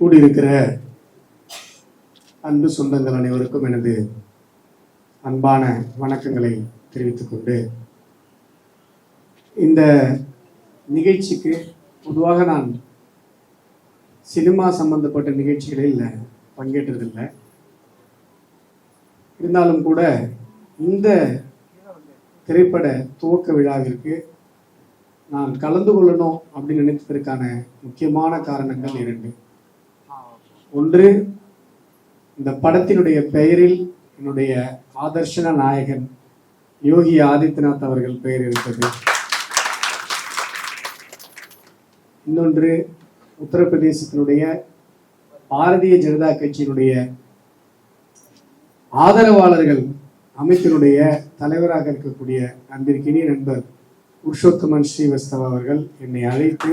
கூடியிருக்கிற அன்பு சொந்தங்கள் அனைவருக்கும் எனது அன்பான வணக்கங்களை தெரிவித்துக் கொண்டு இந்த நிகழ்ச்சிக்கு பொதுவாக நான் சினிமா சம்பந்தப்பட்ட நிகழ்ச்சிகளில் பங்கேற்றதில்லை. இருந்தாலும் கூட இந்த திரைப்பட துவக்க விழாவிற்கு நான் கலந்து கொள்ளணும் அப்படின்னு நினைத்ததற்கான முக்கியமான காரணங்கள் இரண்டு. ஒன்று இந்த படத்தினுடைய பெயரில் என்னுடைய ஆதர்ஷன நாயகன் யோகி ஆதித்யநாத் அவர்கள் பெயர் இருந்தது. இன்னொன்று உத்தரப்பிரதேசத்தினுடைய பாரதிய ஜனதா கட்சியினுடைய ஆதரவாளர்கள் அமைப்பினுடைய தலைவராக இருக்கக்கூடிய அன்பிற்கினிய நண்பர் புருஷோத்தமன் ஸ்ரீவஸ்தவா அவர்கள் என்னை அழைத்து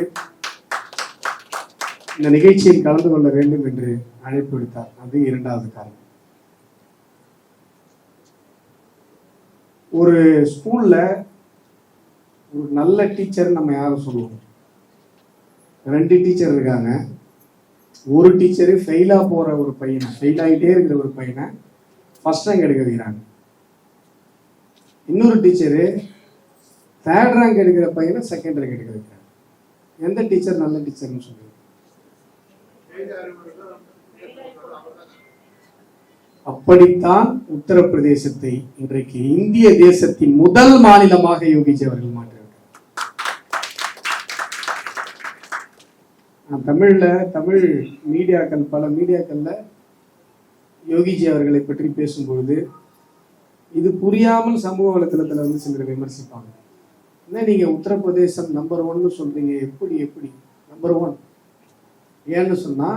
இந்த நிகழ்ச்சியில் கலந்து கொள்ள வேண்டும் என்று அழைப்பு விடுத்தார். அது இரண்டாவது காரணம். ஒரு ஸ்கூல்ல ஒரு நல்ல டீச்சர் நம்ம யாரும் சொல்லுவோம். ரெண்டு டீச்சர் இருக்காங்க. ஒரு டீச்சரு ஃபெயிலாக போகிற ஒரு பையனை ஃபெயில் ஆகிட்டே இருக்கிற ஒரு பையனை ஃபஸ்ட் ரேங்க் எடுக்க வைக்கிறாங்க. இன்னொரு டீச்சரு தேர்ட் ரேங்க் எடுக்கிற பையனை செகண்ட் ரேங்க் எடுக்க வைக்கிறாங்க. எந்த டீச்சர் நல்ல டீச்சர்னு சொல்லுங்க. அப்படித்தான் உத்தரப்பிரதேசத்தை இன்றைக்கு இந்திய தேசத்தின் முதல் மாநிலமாக யோகிஜி அவர்கள் மாற்றிருக்கார் தமிழ்ல தமிழ் மீடியாக்கள் பல மீடியாக்கள்ல யோகிஜி அவர்களை பற்றி பேசும்பொழுது இது புரியாமல் சமூக வலைத்தளத்துல வந்து சிலர் விமர்சிப்பாங்க. என்ன நீங்க உத்தரப்பிரதேசம் நம்பர் ஒன்னு சொல்றீங்க எப்படி எப்படி? நம்பர் ஒன் ஏன்னு சொன்னா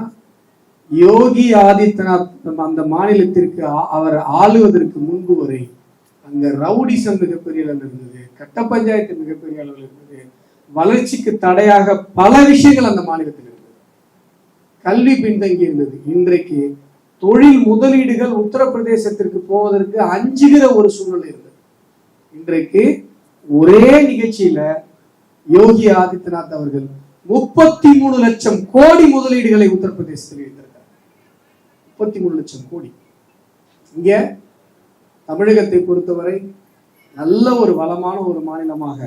யோகி ஆதித்யநாத் அந்த மாநிலத்திற்கு அவர் ஆளுவதற்கு முன்பு வரை அங்க ரவுடிசம் மிகப்பெரிய அளவில் இருந்தது கட்ட பஞ்சாயத்து மிகப்பெரிய அளவில் இருந்தது வளர்ச்சிக்கு தடையாக பல விஷயங்கள் அந்த மாநிலத்தில் இருந்தது. கல்வி பின்தங்கி இருந்தது. இன்றைக்கு தொழில் முதலீடுகள் உத்தரப்பிரதேசத்திற்கு போவதற்கு அஞ்சுகிற ஒரு சூழ்நிலை இருந்தது. இன்றைக்கு ஒரே நிகழ்ச்சியில யோகி ஆதித்யநாத் அவர்கள் முப்பத்தி மூணு லட்சம் கோடி முதலீடுகளை உத்தரப்பிரதேசத்தில் வைத்திருக்கார் முப்பத்தி மூணு லட்சம் கோடி. இங்க தமிழகத்தை பொறுத்தவரை நல்ல ஒரு வளமான ஒரு மாநிலமாக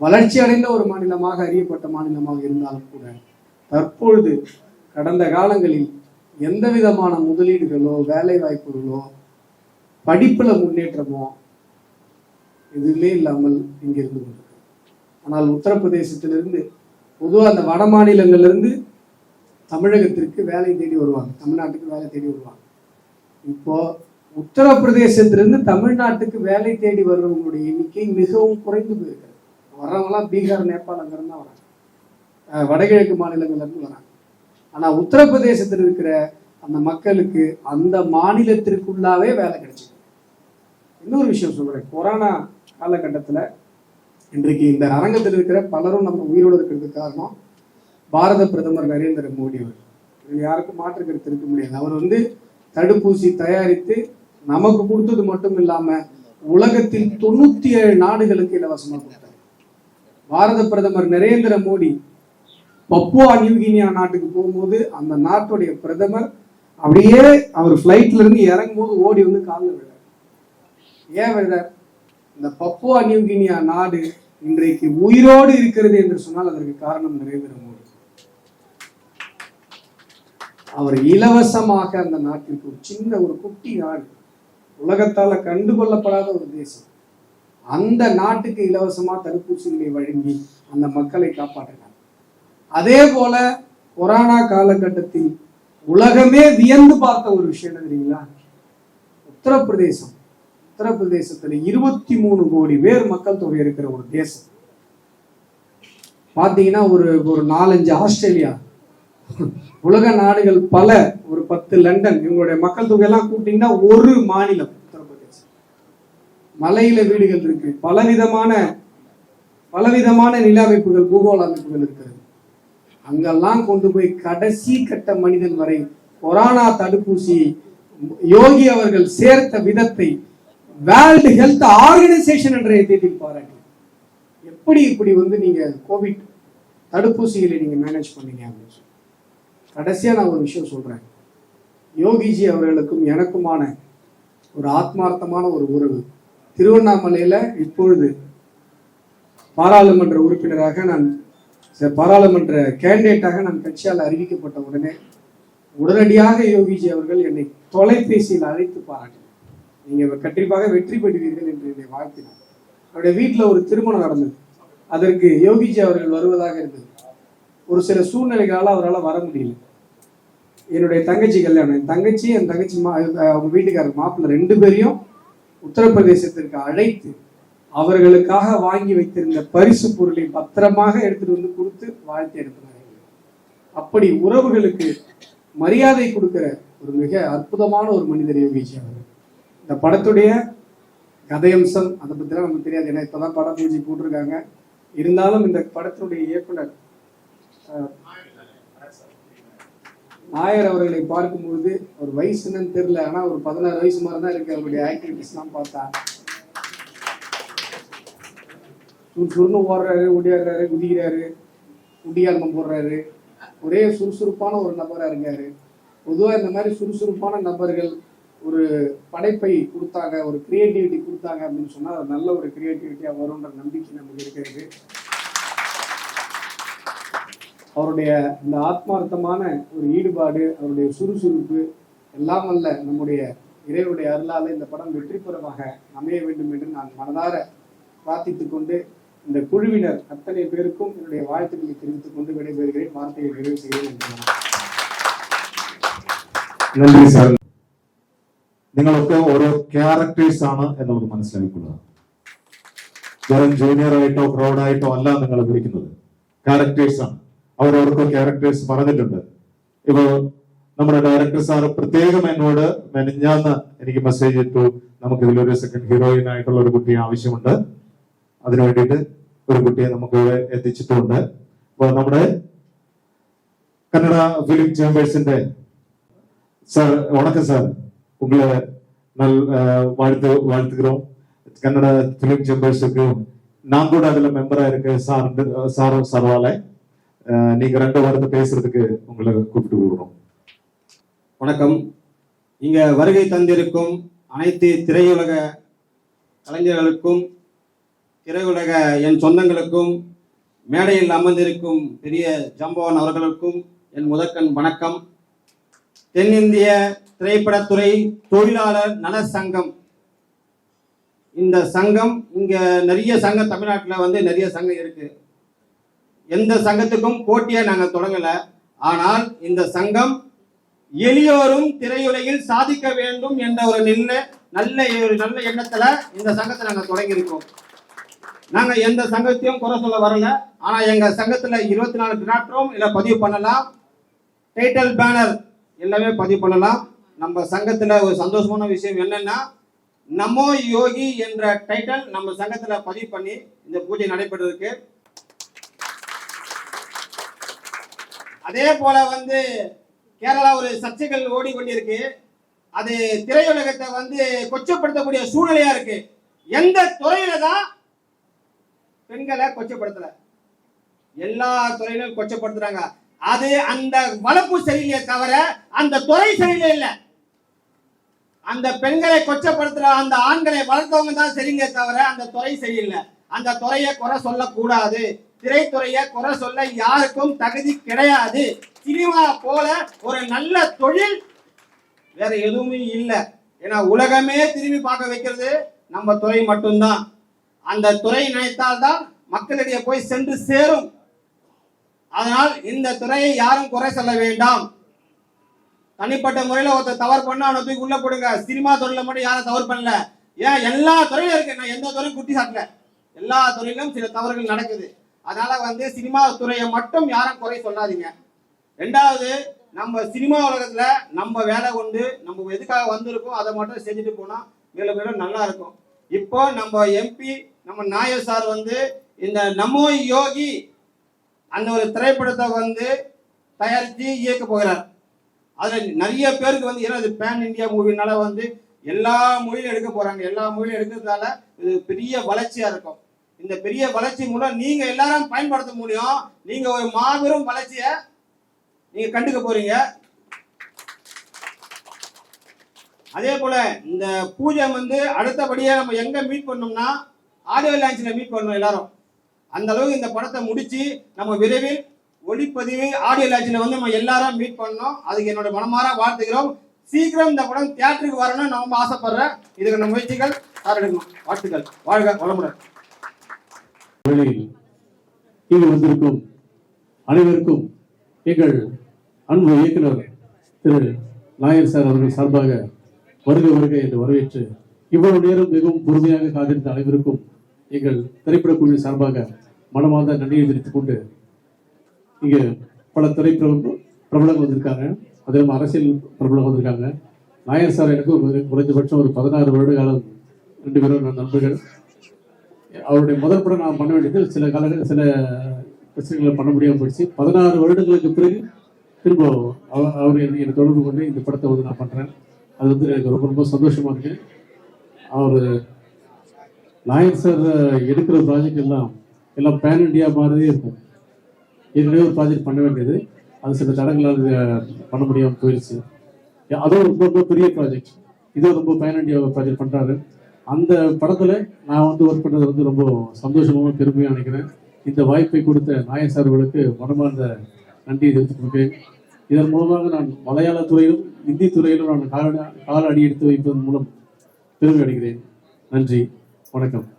வளர்ச்சி அடைந்த ஒரு மாநிலமாக அறியப்பட்ட மாநிலமாக இருந்தாலும் கூட தற்பொழுது கடந்த காலங்களில் எந்த விதமான முதலீடுகளோ வேலை வாய்ப்புகளோ படிப்புல முன்னேற்றமோ எதுவுமே இல்லாமல் இங்கிருந்து கொண்டிருக்கு ஆனால் உத்தரப்பிரதேசத்திலிருந்து பொதுவாக அந்த வட மாநிலங்கள்லேருந்து தமிழகத்திற்கு வேலை தேடி வருவாங்க. தமிழ்நாட்டுக்கு வேலை தேடி வருவாங்க. இப்போ உத்தரப்பிரதேசத்திலிருந்து தமிழ்நாட்டுக்கு வேலை தேடி வர்றவங்களுடைய எண்ணிக்கை மிகவும் குறைந்து போயிருக்கிறது. வர்றவங்களாம் பீகார் நேபாள் அங்கேருந்து தான் வராங்க வடகிழக்கு மாநிலங்கள்லேருந்து வராங்க. ஆனால் உத்தரப்பிரதேசத்தில் இருக்கிற அந்த மக்களுக்கு அந்த மாநிலத்திற்குள்ளாவே வேலை கிடைச்சிது இன்னொரு விஷயம் சொல்கிறேன் கொரோனா காலகட்டத்தில் இன்றைக்கு இந்த அரங்கத்தில் இருக்கிற பலரும் நம்ம உயிரோடு இருக்கிறதுக்கு காரணம் பாரத பிரதமர் நரேந்திர மோடி அவர் இது யாருக்கும் மாற்று கருத்து இருக்க முடியாது. அவர் வந்து தடுப்பூசி தயாரித்து நமக்கு கொடுத்தது மட்டும் இல்லாம உலகத்தில் தொண்ணூத்தி ஏழு நாடுகளுக்கு இலவசமாக கொடுத்தார். பாரத பிரதமர் நரேந்திர மோடி பப்புவா நியூகினியா நாட்டுக்கு போகும்போது அந்த நாட்டுடைய பிரதமர் அப்படியே அவர் ஃப்ளைட்ல இருந்து இறங்கும் போது ஓடி வந்து காலில் விழுறார் ஏன் விழுறார் இந்த பப்புவா நியூகினியா நாடு இன்றைக்கு உயிரோடு இருக்கிறது என்று சொன்னால் அதற்கு காரணம் நரேந்திர மோடி அவர் இலவசமாக அந்த நாட்டிற்கு ஒரு சின்ன ஒரு குட்டி நாடு உலகத்தால கண்டுகொள்ளப்படாத ஒரு தேசம். அந்த நாட்டுக்கு இலவசமா தடுப்பூசிகளை வழங்கி அந்த மக்களை காப்பாற்றினார். அதே போல கொரோனா காலகட்டத்தில் உலகமே வியந்து பார்த்த ஒரு விஷயம் என்ன தெரியுங்களா? உத்தரப்பிரதேசம். உத்தரப்பிரதேசத்துல இருபத்தி மூணு கோடி பேர் மக்கள் தொகை இருக்கிற ஒரு தேசம். பாத்தீங்கன்னா ஒரு ஒரு நாலஞ்சு ஆஸ்திரேலியா. உலக நாடுகள் பல ஒரு பத்து லண்டன் இவங்களுடைய மக்கள் தொகை எல்லாம் கூட்டிங்கன்னா ஒரு மாநிலம் உத்தரப்பிரதேசம். மலையில வீடுகள் இருக்கு. பலவிதமான பலவிதமான நில அமைப்புகள் பூகோள அமைப்புகள் இருக்கிறது. அங்கெல்லாம் கொண்டு போய் கடைசி கட்ட மனிதன் வரை கொரோனா தடுப்பூசி யோகி அவர்கள் சேர்த்த விதத்தை வேர்ல்டு ஹெல்த் ஆர்கனைசேஷன் என்ற தேதியில் பாராட்டி. எப்படி இப்படி வந்து நீங்க கோவிட் தடுப்பூசிகளை நீங்க மேனேஜ் பண்ணீங்க அப்படின்னு சொல்லி. கடைசியா நான் ஒரு விஷயம் சொல்றேன். யோகிஜி அவர்களுக்கும் எனக்குமான ஒரு ஆத்மார்த்தமான ஒரு உறவு. திருவண்ணாமலையில இப்பொழுது பாராளுமன்ற உறுப்பினராக நான் பாராளுமன்ற கேண்டிடேட்டாக நான் கட்சியால் அறிவிக்கப்பட்ட உடனே உடனடியாக யோகிஜி அவர்கள் என்னை தொலைபேசியில் அழைத்து பாராட்டினார். நீங்க கண்டிப்பாக வெற்றி பெறுவீர்கள் என்று என்னை வாழ்த்தினார். அவருடைய வீட்டில் ஒரு திருமணம் நடந்தது. அதற்கு யோகிஜி அவர்கள் வருவதாக இருந்தது. ஒரு சில சூழ்நிலைகளால் அவரால் வர முடியல. என்னுடைய தங்கச்சி கல்யாணம் என் தங்கச்சி என் தங்கச்சி மா அவங்க வீட்டுக்காரர் மாப்பிள்ள ரெண்டு பேரையும் உத்தரப்பிரதேசத்திற்கு அழைத்து அவர்களுக்காக வாங்கி வைத்திருந்த பரிசு பொருளை பத்திரமாக எடுத்துட்டு வந்து கொடுத்து வாழ்த்து அனுப்பினார். அப்படி உறவுகளுக்கு மரியாதை கொடுக்கிற ஒரு மிக அற்புதமான ஒரு மனிதர் யோகிஜி அவர் இந்த படத்துடைய கதையம்சம் அதை பற்றிலாம் நமக்கு தெரியாது. ஏன்னா இப்போதான் படம் பூஜை போட்டிருக்காங்க. இருந்தாலும் இந்த படத்தினுடைய இயக்குனர் நாயர் அவர்களை பார்க்கும்பொழுது ஒரு வயசு என்னன்னு தெரியல ஆனால் ஒரு பதினாறு வயசு மாதிரி தான் இருக்கு. அவருடைய ஆக்டிவிட்டிஸ்லாம் பார்த்தா. சுறுசுறுன்னு ஓடுறாரு ஓடியாடுறாரு குதிக்கிறாரு. குடியாரம்பம் போடுறாரு. ஒரே சுறுசுறுப்பான ஒரு நபராக இருக்காரு. பொதுவாக இந்த மாதிரி சுறுசுறுப்பான நபர்கள் ஒரு படைப்பை கொடுத்தாங்க ஒரு கிரியேட்டிவிட்டி கொடுத்தாங்க அப்படின்னு சொன்னால் அது நல்ல ஒரு கிரியேட்டிவிட்டியாக வரும்ன்ற நம்பிக்கை நமக்கு இருக்கிறது. அவருடைய இந்த ஆத்மார்த்தமான ஒரு ஈடுபாடு அவருடைய சுறுசுறுப்பு எல்லாம் அல்ல நம்முடைய இறைவனுடைய அருளால் இந்த படம் வெற்றிபெறமாக அமைய வேண்டும் என்று நான் மனதார பிரார்த்தித்து கொண்டு இந்த குழுவினர் அத்தனை பேருக்கும் என்னுடைய வாழ்த்துக்களை தெரிவித்துக் கொண்டு விடைபெறுகிறேன். வார்த்தையை நிறைவு செய்ய நன்றி சார். നിങ്ങളൊക്കെ ഓരോ ക്യാരക്ടേഴ്സ് ആണ് എന്നുള്ളത് മനസ്സിലാക്കിക്കൊള്ളുക. വെറും ജൂനിയർ ആയിട്ടോ പ്രൗഡായിട്ടോ അല്ല നിങ്ങൾ വിളിക്കുന്നത്. ക്യാരക്ടേഴ്സ് ആണ്. അവരവർക്ക് ക്യാരക്ടേഴ്സ് പറഞ്ഞിട്ടുണ്ട്. ഇപ്പോ നമ്മുടെ ഡയറക്ടർ സാർ പ്രത്യേകം എന്നോട് മെനഞ്ഞാന്ന് എനിക്ക് മെസ്സേജ് ഇട്ടു. നമുക്ക് ഇതിലൊരു സെക്കൻഡ് ഹീറോയിൻ ആയിട്ടുള്ള ഒരു കുട്ടിയെ ആവശ്യമുണ്ട്. അതിനു വേണ്ടിയിട്ട് ഒരു കുട്ടിയെ നമുക്ക് എത്തിച്ചിട്ടുണ്ട്. അപ്പോൾ നമ്മുടെ കന്നഡ ഫിലിം ചേംബേഴ്സിന്റെ സാർ വണക്കം സാർ உங்களை நல் வாழ்த்து வாழ்த்துக்கிறோம் கன்னட பிலிம் சேம்பர்ஸுக்கு நான் கூட அதுல மெம்பரா இருக்க சார் சார் சர்வால நீங்க ரெண்டு வாரத்தை பேசுறதுக்கு உங்களை கூப்பிட்டு கொடுக்குறோம் வணக்கம். இங்க வருகை தந்திருக்கும் அனைத்து திரையுலக கலைஞர்களுக்கும் திரையுலக என் சொந்தங்களுக்கும் மேடையில் அமர்ந்திருக்கும் பெரிய ஜம்பவன் அவர்களுக்கும் என் முதற்கண் வணக்கம். தென்னிந்திய திரைப்படத்துறை தொழிலாளர் நல சங்கம். இந்த சங்கம் இங்க நிறைய சங்கம் தமிழ்நாட்டில் வந்து நிறைய சங்கம் இருக்கு. எந்த சங்கத்துக்கும் போட்டியை நாங்கள் தொடங்கல. ஆனால் இந்த சங்கம் எளியோரும் திரையுலகில் சாதிக்க வேண்டும் என்ற ஒரு நல்ல நல்ல ஒரு நல்ல எண்ணத்துல இந்த சங்கத்தை நாங்கள் தொடங்கியிருக்கோம். நாங்க எந்த சங்கத்தையும் குறை சொல்ல வரல. ஆனா எங்க சங்கத்துல இருபத்தி நாலு டிராக்டரும் இல்ல பதிவு பண்ணலாம். டைட்டில் பேனர் எல்லாமே பதிவு பண்ணலாம். நம்ம சங்கத்தில் ஒரு சந்தோஷமான விஷயம் என்னென்னா நமோ யோகி என்ற டைட்டில் நம்ம சங்கத்தில் பதிவு பண்ணி இந்த பூஜை நடைபெறதுக்கு அதே போல வந்து கேரளா ஒரு சர்ச்சைகள் ஓடிக்கொண்டிருக்கு. அது திரையுலகத்தை வந்து கொச்சப்படுத்தக்கூடிய சூழ்நிலையா இருக்கு. எந்த துறையில தான் பெண்களை கொச்சப்படுத்தல? எல்லா துறையிலும் கொச்சப்படுத்துறாங்க. அது அந்த வளர்ப்பு சரியில்லையே தவிர அந்த துறை சரியில்லை இல்ல. அந்த பெண்களை கொச்சப்படுத்துற அந்த ஆண்களை வளர்த்தவங்க தான் சரிங்க தவிர அந்த துறை சரியில்லை அந்த துறையை குறை சொல்லக்கூடாது. திரைத்துறையை குறை சொல்ல யாருக்கும் தகுதி கிடையாது. சினிமா போல ஒரு நல்ல தொழில் வேற எதுவுமே இல்லை. ஏன்னா உலகமே திரும்பி பார்க்க வைக்கிறது நம்ம துறை மட்டும்தான். அந்த துறை நினைத்தால்தான் மக்களிடையே போய் சென்று சேரும். அதனால் இந்த துறையை யாரும் குறை சொல்ல வேண்டாம். தனிப்பட்ட முறையில ஒருத்தர் தவறு பண்ணா அவனை தூக்கி உள்ள போடுங்க. சினிமா துறையில மட்டும் யாரும் தவறு பண்ணல. ஏன்? எல்லா துறையிலும் இருக்கு. நான் எந்த துறையும் குட்டி சாட்டல. எல்லா துறையிலும் சில தவறுகள் நடக்குது. அதனால வந்து சினிமா துறையை மட்டும் யாரும் குறை சொல்லாதீங்க. ரெண்டாவது நம்ம சினிமா உலகத்துல நம்ம வேலை கொண்டு நம்ம எதுக்காக வந்திருக்கோம் அதை மட்டும் செஞ்சுட்டு போனா மேலும் மேலும் நல்லா இருக்கும். இப்போ நம்ம எம்பி நம்ம நாயர் சார் வந்து இந்த நமோ யோகி அந்த ஒரு திரைப்படத்தை வந்து தயாரித்து இயக்க போகிறார். அதில் நிறைய பேருக்கு வந்து ஏன்னா இது பேன் இந்தியா மூவினால வந்து எல்லா மொழியிலும் எடுக்க போகிறாங்க எல்லா மொழியிலும் எடுக்கிறதுனால இது பெரிய வளர்ச்சியாக இருக்கும். இந்த பெரிய வளர்ச்சி மூலம் நீங்கள் எல்லாரும் பயன்படுத்த முடியும். நீங்கள் ஒரு மாபெரும் வளர்ச்சியை நீங்கள் கண்டுக்க போகிறீங்க அதே போல் இந்த பூஜை வந்து அடுத்தபடியாக நம்ம எங்கே மீட் பண்ணோம்னா ஆடியோ லான்ச்சில் மீட் பண்ணணும் எல்லாரும். அந்த அளவுக்கு இந்த படத்தை முடிச்சு நம்ம விரைவில் ஒளிப்பதிவு ஆடியோ லாட்சியில் வந்து நம்ம எல்லாரும் மீட் பண்ணோம் அதுக்கு என்னோட மனமார வாழ்த்துக்கிறோம். சீக்கிரம் இந்த படம் தியேட்டருக்கு வரணும்னு நம்ம ஆசைப்படுறேன். இதுக்கு நம்ம முயற்சிகள் சார் வாழ்த்துக்கள். வாழ்க வளமுடன். வேளையில் இங்கு வந்திருக்கும் அனைவருக்கும் எங்கள் அன்பு இயக்குனர் திரு நாயர் சார் அவர்கள் சார்பாக வருக வருக என்று வரவேற்று இவ்வளவு நேரம் மிகவும் பொறுமையாக காத்திருந்த அனைவருக்கும் எங்கள் திரைப்பட குழு சார்பாக மனமார்ந்த நன்றியை தெரிவித்துக் கொண்டு இங்கு பல திரைப்பிரபல பிரபலங்கள் வந்திருக்காங்க அதே மாதிரி அரசியல் பிரபலம் வந்திருக்காங்க நாயர் சார் எனக்கு குறைந்தபட்சம் ஒரு பதினாறு வருட காலம் ரெண்டு பேரும் நான் நண்பர்கள். அவருடைய முதல் படம் நான் பண்ண வேண்டியது சில காலங்கள் சில பிரச்சனைகளை பண்ண முடியாமல் போயிடுச்சு. பதினாறு வருடங்களுக்கு பிறகு திரும்ப அவ- அவர் என்னை என்னை தொடர்பு கொண்டு இந்த படத்தை வந்து நான் பண்ணுறேன் அது வந்து எனக்கு ரொம்ப ரொம்ப சந்தோஷமா இருக்கு. அவர் நாயர் சார் எடுக்கிற ப்ராஜெக்ட் எல்லாம் எல்லாம் பேன் இண்டியா மாதிரியே இருக்கும். ஏற்கனவே ஒரு ப்ராஜெக்ட் பண்ண வேண்டியது. அது சில தடங்களால் பண்ண முடியாமல் போயிடுச்சு அதுவும் ரொம்ப ரொம்ப பெரிய ப்ராஜெக்ட் இதுவும் ரொம்ப பேன் இண்டியா ப்ராஜெக்ட் பண்ணுறாரு அந்த படத்தில் நான் வந்து ஒர்க் பண்ணுறது வந்து ரொம்ப சந்தோஷமாகவும் பெருமையாக நினைக்கிறேன். இந்த வாய்ப்பை கொடுத்த நாயர் சார்களுக்கு மனமார்ந்த நன்றி தெரிவித்துக் கொள்கிறேன். இதன் மூலமாக நான் மலையாள துறையிலும் இந்தி துறையிலும் நான் கால கால அடி எடுத்து வைப்பதன் மூலம் பெருமை அடைகிறேன். நன்றி. வணக்கம்.